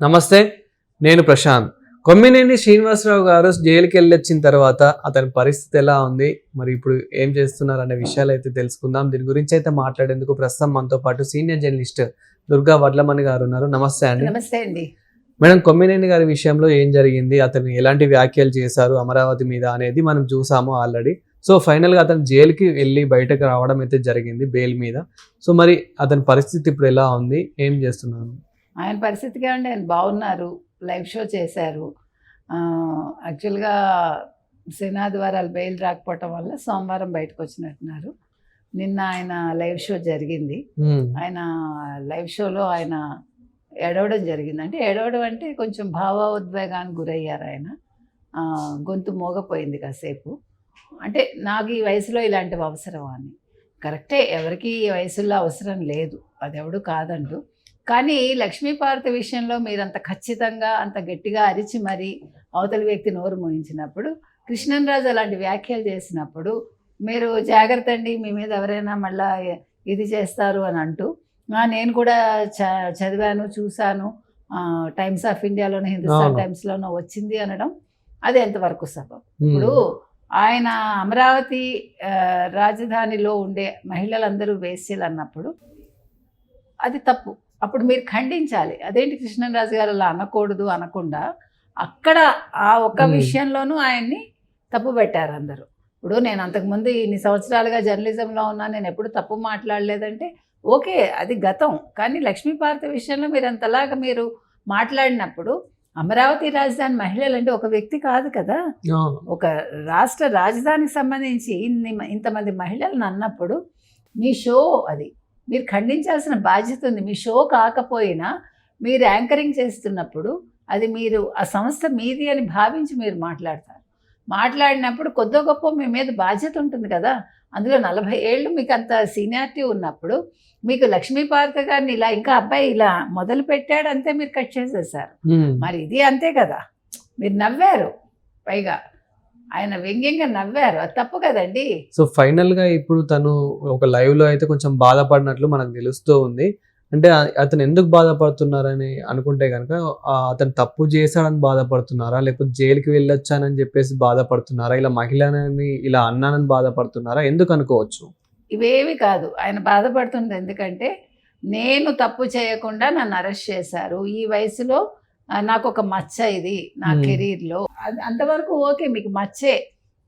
నమస్తే నేను ప్రశాంత్. కొమ్మినేని శ్రీనివాసరావు గారు జైలుకి వెళ్ళి వచ్చిన తర్వాత అతని పరిస్థితి ఎలా ఉంది? మరి ఇప్పుడు ఏం చేస్తున్నారు అనే విషయాలు అయితే తెలుసుకుందాం. దీని గురించి అయితే మాట్లాడేందుకు ప్రస్తుతం మనతో పాటు సీనియర్ జర్నలిస్ట్ దుర్గా వడ్లమణి గారు ఉన్నారు. నమస్తే అండి. నమస్తే అండి. మేడం కొమ్మినేని గారి విషయంలో ఏం జరిగింది? అతను ఎలాంటి వ్యాఖ్యలు చేశారు? అమరావతి మీద అనేది మనం చూసాము ఆల్రెడీ. సో ఫైనల్గా అతను జైలుకి వెళ్ళి బయటకు రావడం అయితే జరిగింది బెయిల్ మీద. సో మరి అతని పరిస్థితి ఇప్పుడు ఎలా ఉంది? ఏం చేస్తున్నాను ఆయన పరిస్థితిగా అండి ఆయన బాగున్నారు. లైవ్ షో చేశారు. యాక్చువల్గా సేనా ద్వారా బెయిల్ రాకపోవటం వల్ల సోమవారం బయటకు వచ్చినట్టున్నారు. నిన్న ఆయన లైవ్ షో జరిగింది. ఆయన లైవ్ షోలో ఆయన ఏడవడం జరిగింది. అంటే ఏడవడం అంటే కొంచెం భావోద్వేగానికి గురయ్యారు ఆయన. గొంతు మోగపోయింది కాసేపు. అంటే నాకు ఈ వయసులో ఇలాంటివి అవసరం అని. కరెక్టే ఎవరికి ఈ వయసులో అవసరం లేదు. అది ఎవడు కాదంటూ. కానీ లక్ష్మీపార్వతి విషయంలో మీరు అంత ఖచ్చితంగా అంత గట్టిగా అరిచి మరీ అవతలి వ్యక్తి నోరు మోయించినప్పుడు కృష్ణన్రాజు అలాంటి వ్యాఖ్యలు చేసినప్పుడు మీరు జాగ్రత్త అండి మీ మీద ఎవరైనా మళ్ళా ఇది చేస్తారు అని అంటూ "ఆ, నేను కూడా చ చదివాను చూశాను టైమ్స్ ఆఫ్ ఇండియాలోనో హిందుస్థాన్. టైమ్స్లోనో వచ్చింది అనడం అది ఎంతవరకు సబబు? ఉమ్, ఇప్పుడు ఆయన అమరావతి రాజధానిలో ఉండే మహిళలందరూ వేశ్యలు అన్నప్పుడు అది తప్పు. అప్పుడు మీరు ఖండించాలి. అదేంటి కృష్ణరాజు గారు అలా అనకూడదు అనకుండా అక్కడ ఆ ఒక్క. విషయంలోనూ ఆయన్ని తప్పు పెట్టారు అందరూ. ఇప్పుడు నేను అంతకుముందు ఇన్ని సంవత్సరాలుగా జర్నలిజంలో ఉన్నా నేను ఎప్పుడు తప్పు మాట్లాడలేదంటే ఓకే అది గతం. కానీ లక్ష్మీపార్వతి విషయంలో మీరు అంతలాగా మీరు మాట్లాడినప్పుడు అమరావతి రాజధాని మహిళలు అంటే ఒక వ్యక్తి కాదు కదా. ఒక రాష్ట్ర రాజధానికి సంబంధించి ఇన్ని ఇంతమంది మహిళలను అన్నప్పుడు మీ షో అది. మీరు ఖండించాల్సిన బాధ్యత ఉంది. మీ షో కాకపోయినా మీరు యాంకరింగ్ చేస్తున్నప్పుడు అది మీరు ఆ సంస్థ మీది అని భావించి మీరు మాట్లాడతారు. మాట్లాడినప్పుడు కొద్ది గొప్ప మీ మీద బాధ్యత ఉంటుంది కదా. అందులో నలభై ఏళ్ళు మీకు అంత సీనియారిటీ ఉన్నప్పుడు మీకు లక్ష్మీపార్వతి గారిని ఇలా ఇంకా అబ్బాయి ఇలా మొదలు పెట్టాడు అంతే మీరు కట్ చేసేసారు. మరి ఇది అంతే కదా. మీరు నవ్వారు. పైగా ఆయన వ్యంగ్యంగా నవ్వారు. అది తప్పు కదండి. సో ఫైనల్గా ఇప్పుడు తను ఒక లైవ్లో అయితే కొంచెం బాధపడినట్లు మనకు తెలుస్తూ ఉంది. అంటే అతను ఎందుకు బాధపడుతున్నారని అనుకుంటే కనుక అతను తప్పు చేశాడని బాధపడుతున్నారా? లేకపోతే జైలుకి వెళ్ళొచ్చానని చెప్పేసి బాధపడుతున్నారా? ఇలా మహిళని ఇలా అన్నానని బాధపడుతున్నారా? ఎందుకు అనుకోవచ్చు? ఇవేవి కాదు. ఆయన బాధపడుతుంది ఎందుకంటే నేను తప్పు చేయకుండా నన్ను అరెస్ట్ చేశారు. ఈ వయసులో నాకు ఒక మచ్చ ఇది నా. కెరీర్లో. అంతవరకు ఓకే మీకు మచ్చే.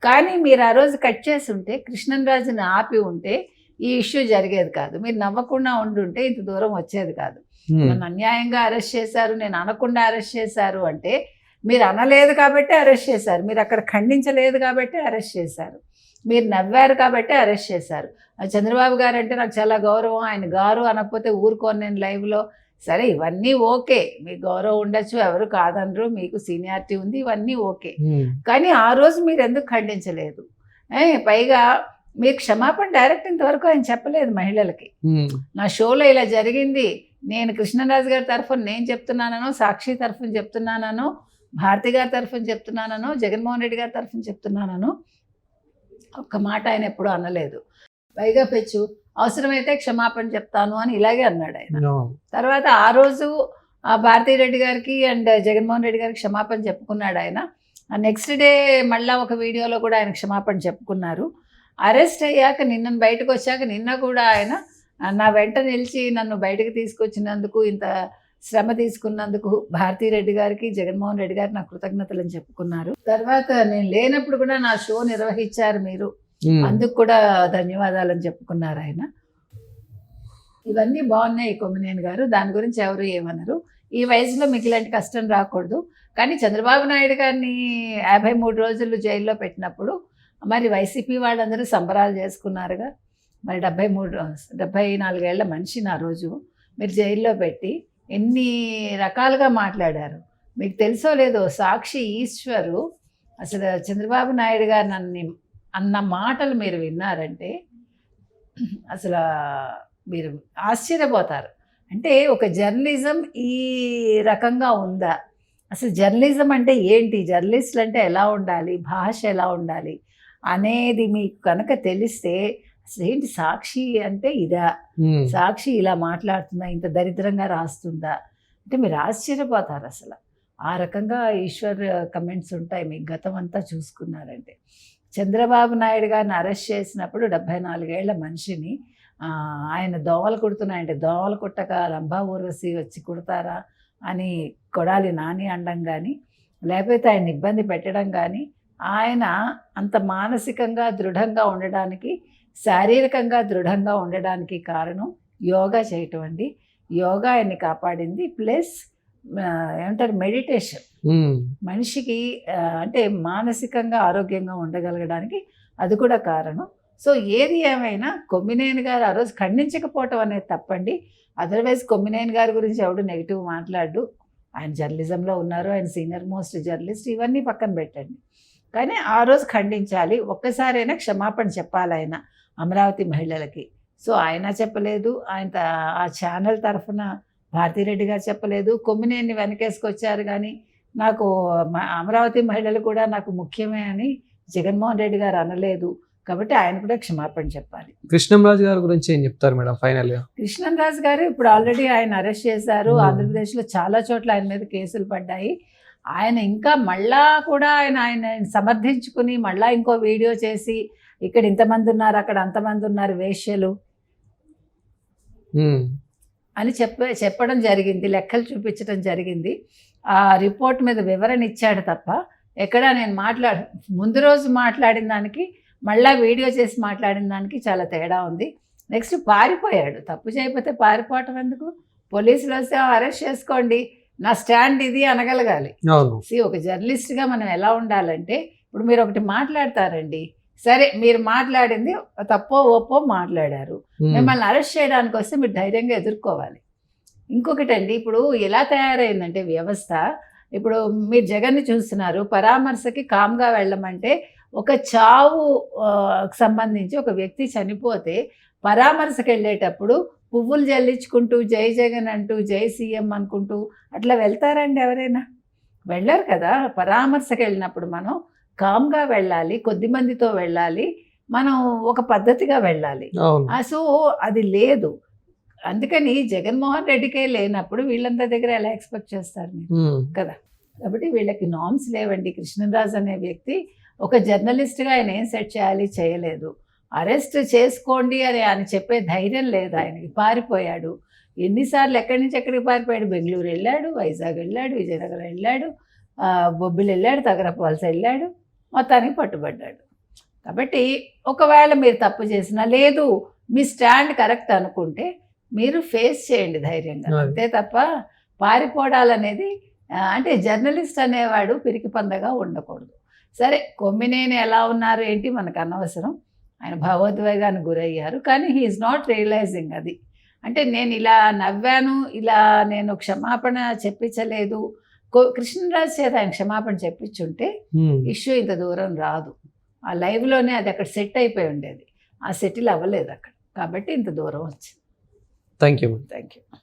కానీ మీరు ఆ రోజు కట్ చేసి ఉంటే కృష్ణరాజుని ఆపి ఉంటే ఈ ఇష్యూ జరిగేది కాదు. మీరు నవ్వకుండా ఉండుంటే ఇంత దూరం వచ్చేది కాదు. నన్ను అన్యాయంగా అరెస్ట్ చేశారు నేను అనకుండా అరెస్ట్ చేశారు అంటే మీరు అనలేదు కాబట్టి అరెస్ట్ చేశారు. మీరు అక్కడ ఖండించలేదు కాబట్టి అరెస్ట్ చేశారు. మీరు నవ్వారు కాబట్టి అరెస్ట్ చేశారు. చంద్రబాబు గారు అంటే నాకు చాలా గౌరవం. ఆయన గారు అనకపోతే ఊరుకోను నేను లైవ్లో. సరే ఇవన్నీ ఓకే. మీ గౌరవం ఉండొచ్చు ఎవరు కాదనరు మీకు సీనియారిటీ ఉంది ఇవన్నీ ఓకే. కానీ ఆ రోజు మీరు ఎందుకు ఖండించలేదు? ఏ, పైగా మీరు క్షమాపణ డైరెక్ట్ ఇంతవరకు ఆయన చెప్పలేదు మహిళలకి. నా షోలో ఇలా జరిగింది. నేను కృష్ణరాజు గారి తరఫున నేను చెప్తున్నానో సాక్షి తరఫున చెప్తున్నానో భారతి గారి తరఫున చెప్తున్నానో జగన్మోహన్ రెడ్డి గారి తరఫున చెప్తున్నానో ఒక్క మాట ఆయన ఎప్పుడూ అనలేదు. పైగా పెచ్చు అవసరమైతే క్షమాపణ చెప్తాను అని ఇలాగే అన్నాడు ఆయన. తర్వాత ఆ రోజు ఆ భారతీ రెడ్డి గారికి అండ్ జగన్మోహన్ రెడ్డి గారికి క్షమాపణ చెప్పుకున్నాడు ఆయన. నెక్స్ట్ డే మళ్ళా ఒక వీడియోలో కూడా ఆయన క్షమాపణ చెప్పుకున్నారు. అరెస్ట్ అయ్యాక నిన్న బయటకు వచ్చాక నిన్న కూడా ఆయన నా వెంట నిలిచి నన్ను బయటకు తీసుకొచ్చినందుకు ఇంత శ్రమ తీసుకున్నందుకు భారతీ రెడ్డి గారికి జగన్మోహన్ రెడ్డి గారికి నా కృతజ్ఞతలు అని చెప్పుకున్నారు. తర్వాత నేను లేనప్పుడు కూడా నా షో నిర్వహించారు మీరు. అందుకు కూడా ధన్యవాదాలని చెప్పుకున్నారు ఆయన. ఇవన్నీ బాగున్నాయి కొమ్మినేని గారు. దాని గురించి ఎవరు ఏమన్నారు ఈ వయసులో మీకు ఇలాంటి కష్టం రాకూడదు. కానీ చంద్రబాబు నాయుడు గారిని యాభై మూడు రోజులు జైల్లో పెట్టినప్పుడు మరి వైసీపీ వాళ్ళందరూ సంబరాలు చేసుకున్నారుగా. మరి డెబ్బై మూడు డెబ్బై నాలుగేళ్ళ మనిషిని నా రోజు మీరు జైల్లో పెట్టి ఎన్ని రకాలుగా మాట్లాడారు. మీకు తెలుసో లేదో సాక్షి ఈశ్వరు. అసలు చంద్రబాబు నాయుడు గారు నన్ను అన్న మాటలు మీరు విన్నారంటే అసలు మీరు ఆశ్చర్యపోతారు. అంటే ఒక జర్నలిజం ఈ రకంగా ఉందా? అసలు జర్నలిజం అంటే ఏంటి? జర్నలిస్టులు అంటే ఎలా ఉండాలి? భాష ఎలా ఉండాలి? అనేది మీకు కనుక తెలిస్తే అసలు ఏంటి సాక్షి అంటే ఇదా? సాక్షి ఇలా మాట్లాడుతుందా? ఇంత దరిద్రంగా రాస్తుందా? అంటే మీరు ఆశ్చర్యపోతారు అసలు. ఆ రకంగా ఈశ్వర్ కమెంట్స్ ఉంటాయి. మీకు గతం అంతా చూసుకున్నారంటే. చంద్రబాబు నాయుడు గారిని అరెస్ట్ చేసినప్పుడు డెబ్బై నాలుగేళ్ళ మనిషిని ఆయన దోవలు కుడుతున్నాయంటే దోవలు కుట్టక రంభా ఊర్వశి వచ్చి కుడతారా అని కొడాలి నాని అనడం కానీ లేకపోతే ఆయన ఇబ్బంది పెట్టడం కానీ ఆయన అంత మానసికంగా దృఢంగా ఉండడానికి శారీరకంగా దృఢంగా ఉండడానికి కారణం యోగా చేయటం అండి. యోగా ఆయన్ని కాపాడింది. ప్లస్ ఏమంటారు? మెడిటేషన్. మనిషికి అంటే మానసికంగా ఆరోగ్యంగా ఉండగలగడానికి అది కూడా కారణం. సో ఏది ఏమైనా కొమ్మినేని గారు ఆ రోజు ఖండించకపోవటం అనేది తప్పండి. అదర్వైజ్ కొమ్మినేని గారి గురించి ఎవడు నెగిటివ్ మాట్లాడు ఆయన జర్నలిజంలో ఉన్నారు. ఆయన సీనియర్ మోస్ట్ జర్నలిస్ట్ ఇవన్నీ పక్కన పెట్టండి. కానీ ఆ రోజు ఖండించాలి. ఒక్కసారైనా క్షమాపణ చెప్పాలి ఆయన అమరావతి మహిళలకి. సో ఆయన చెప్పలేదు. ఆయన ఆ ఛానల్ తరఫున భారతిరెడ్డి గారు చెప్పలేదు. కొమ్మినేని వెనకేసుకొచ్చారు కానీ నాకు అమరావతి మహిళలు కూడా నాకు ముఖ్యమే అని జగన్మోహన్ రెడ్డి గారు అనలేదు. కాబట్టి ఆయన కూడా క్షమాపణ చెప్పాలి. కృష్ణంరాజు గారి గురించి ఏం చెప్తారు మేడం ఫైనల్గా కృష్ణరాజు గారు ఇప్పుడు ఆల్రెడీ ఆయన అరెస్ట్ చేశారు. Hmm. ఆంధ్రప్రదేశ్లో చాలా చోట్ల ఆయన మీద కేసులు పడ్డాయి. ఆయన ఇంకా మళ్ళా కూడా ఆయన ఆయన సమర్థించుకుని మళ్ళా ఇంకో వీడియో చేసి ఇక్కడ ఇంతమంది ఉన్నారు అక్కడ అంతమంది ఉన్నారు వేశ్యలు ఉమ్, అని చెప్ప చెప్పడం జరిగింది లెక్కలు చూపించడం జరిగింది. ఆ రిపోర్ట్ మీద వివరణ ఇచ్చాడు తప్ప ఎక్కడ నేను మాట్లాడ ముందు రోజు మాట్లాడిన దానికి మళ్ళా వీడియో చేసి మాట్లాడిన దానికి చాలా తేడా ఉంది. నెక్స్ట్ పారిపోయాడు. తప్పు చేయకపోతే పారిపోవటం ఎందుకు? పోలీసులు వస్తే అరెస్ట్ చేసుకోండి. నా స్టాండ్ ఇది అనగలగాలి. సి ఒక జర్నలిస్ట్గా మనం ఎలా ఉండాలంటే ఇప్పుడు మీరు ఒకటి మాట్లాడతారండి. సరే మీరు మాట్లాడింది తప్పో ఒప్పో మాట్లాడారు. మిమ్మల్ని అరెస్ట్ చేయడానికి వస్తే మీరు ధైర్యంగా ఎదుర్కోవాలి. ఇంకొకటి అండి ఇప్పుడు ఎలా తయారైందంటే వ్యవస్థ ఇప్పుడు మీరు జగన్ని చూస్తున్నారు పరామర్శకి కామ్గా వెళ్ళమంటే ఒక చావు సంబంధించి ఒక వ్యక్తి చనిపోతే పరామర్శకు వెళ్ళేటప్పుడు పువ్వులు జల్లించుకుంటూ జై జగన్ అంటూ జై సీఎం అనుకుంటూ అట్లా వెళ్తారండి ఎవరైనా? వెళ్ళరు కదా. పరామర్శకు వెళ్ళినప్పుడు మనం కామ్గా వెళ్ళాలి కొద్ది మందితో వెళ్ళాలి మనం ఒక పద్ధతిగా వెళ్ళాలి. సో అది లేదు. అందుకని జగన్మోహన్ రెడ్డికే లేనప్పుడు వీళ్ళందరి దగ్గర ఎలా ఎక్స్పెక్ట్ చేస్తారు కదా. కాబట్టి వీళ్ళకి నామ్స్ లేవండి. కృష్ణరాజు అనే వ్యక్తి ఒక జర్నలిస్ట్గా ఆయన ఏం సెట్ చేయాలి? చేయలేదు. అరెస్ట్ చేసుకోండి అని ఆయన చెప్పే ధైర్యం లేదు. ఆయనకి పారిపోయాడు. ఎన్నిసార్లు ఎక్కడి నుంచి ఎక్కడికి పారిపోయాడు? బెంగళూరు వెళ్ళాడు వైజాగ్ వెళ్ళాడు విజయనగరం వెళ్ళాడు బొబ్బిలి వెళ్ళాడు తగరపవలస వెళ్ళాడు. మొత్తానికి పట్టుబడ్డాడు. కాబట్టి ఒకవేళ మీరు తప్పు చేసినా లేదు మీ స్టాండ్ కరెక్ట్ అనుకుంటే మీరు ఫేస్ చేయండి ధైర్యంగా. అంతే తప్ప పారిపోవడాలనేది అంటే జర్నలిస్ట్ అనేవాడు పిరికి పందగా ఉండకూడదు. సరే కొమ్మినేని ఎలా ఉన్నారు ఏంటి మనకు అనవసరం. ఆయన భావోద్వేగానికి గురయ్యారు. కానీ హీఈస్ నాట్ రియలైజింగ్ అది. అంటే నేను ఇలా నవ్వాను ఇలా నేను క్షమాపణ చెప్పించలేదు కృష్ణరాజు చేత ఆయన క్షమాపణ చెప్పించుంటే. ఇష్యూ ఇంత దూరం రాదు. ఆ లైవ్లోనే అది అక్కడ సెట్ అయిపోయి ఉండేది. ఆ సెటిల్ అవ్వలేదు అక్కడ. కాబట్టి ఇంత దూరం వచ్చింది. Thank you thank you